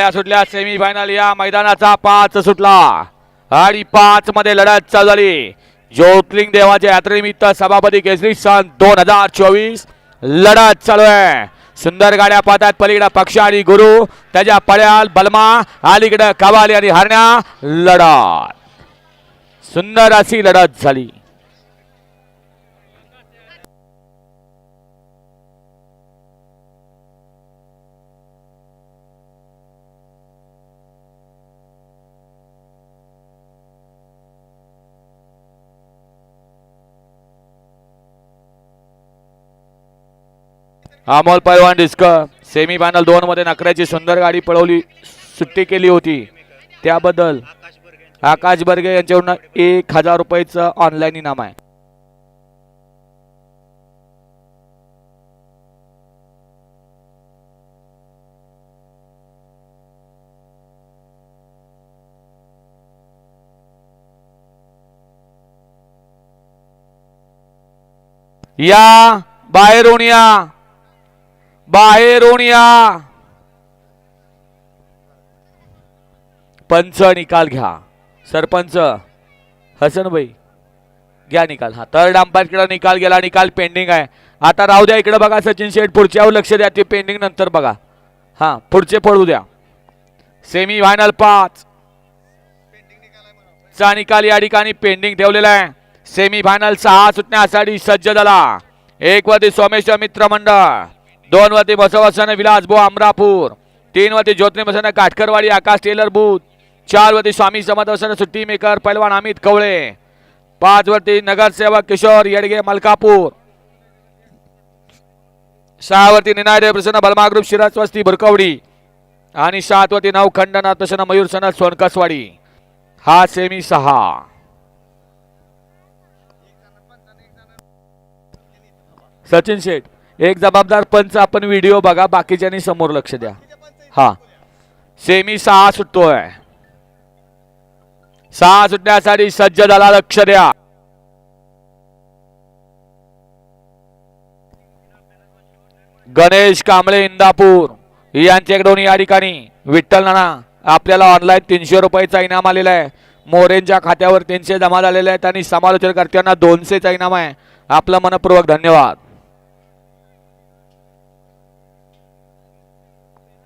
लढ्या सुटल्या semi final या मैदानाचा पाच सुटला. आणि पाच मध्ये लढत चालू झाली ज्योतिर्लिंग देवाच्या यात्रेनिमित्त सभापती केसरी सन दोन हजार चोवीस लढत चालू आहे. सुंदर गाड्या पाहतात पलीकडे पक्ष आणि गुरु त्याच्या पड्याल बलमा अलीकडे कवाली आणि हरण्या लढत. सुंदर अशी लढत झाली. अमोल पैलवान डिस्क सेमी फायनल दोन मध्ये नकऱ्याची सुंदर गाडी पळवली सुट्टी केली होती. त्याबद्दल आकाश बर्गे यांच्याकडून एक हजार रुपयेचं ऑनलाईन इनाम आहे. या बाहेरून या बाहेरून या. पंच निकाल घ्या. सरपंच हसन भाई घ्या निकाल. हा थर्ड अंपायरकडे निकाल गेला निकाल पेंडिंग आहे. आता राहू द्या इकडे बघा सचिन शेठ पुढच्यावर लक्ष द्या ते पेंडिंग नंतर बघा. हा पुढचे पडू द्या. सेमी फायनल पाच. चा निकाल या ठिकाणी पेंडिंग ठेवलेला आहे. सेमी फायनल सहा सुटण्यासाठी सज्ज झाला. एक वरती सोमेश्वर मित्र मंडळ. दोन वरती बसवासन विलास बो अमरापूर. तीन वरती ज्योतिर्मय बसन काटकरवाडी आकाश टेलर बूथ. चार वरती स्वामी समर्थ बसन सुट्टी मेकर पैलवान अमित कवळे. पाच वरती नगरसेवक किशोर येडगे मलकापूर. सहा वरती निनाय प्रसन्न बलमा ग्रुप शिराज वस्ती भुरकवडी आणि सात वरती नऊ खंडनाथ प्रसन्न मयूर सनत सोनकसवाडी. हा सेमी सहा. सचिन शेठ. एक जबाबदार पंच आपण व्हिडिओ बघा बाकीच्यांनी समोर लक्ष द्या. हा. सेमी सहा सुटतोय. सहा सुटण्यासाठी सज्ज झाला लक्ष द्या. गणेश कांबळे इंदापूर. यांच्याकडून या ठिकाणी. विठ्ठल नाना आपल्याला ऑनलाईन तीनशे रुपयाचा इनाम आलेला आहे. मोरेंच्या खात्यावर तीनशे जमा झालेले आहेत आणि समालोचन करताना दोनशेचा इनाम आहे. आपलं मनपूर्वक धन्यवाद.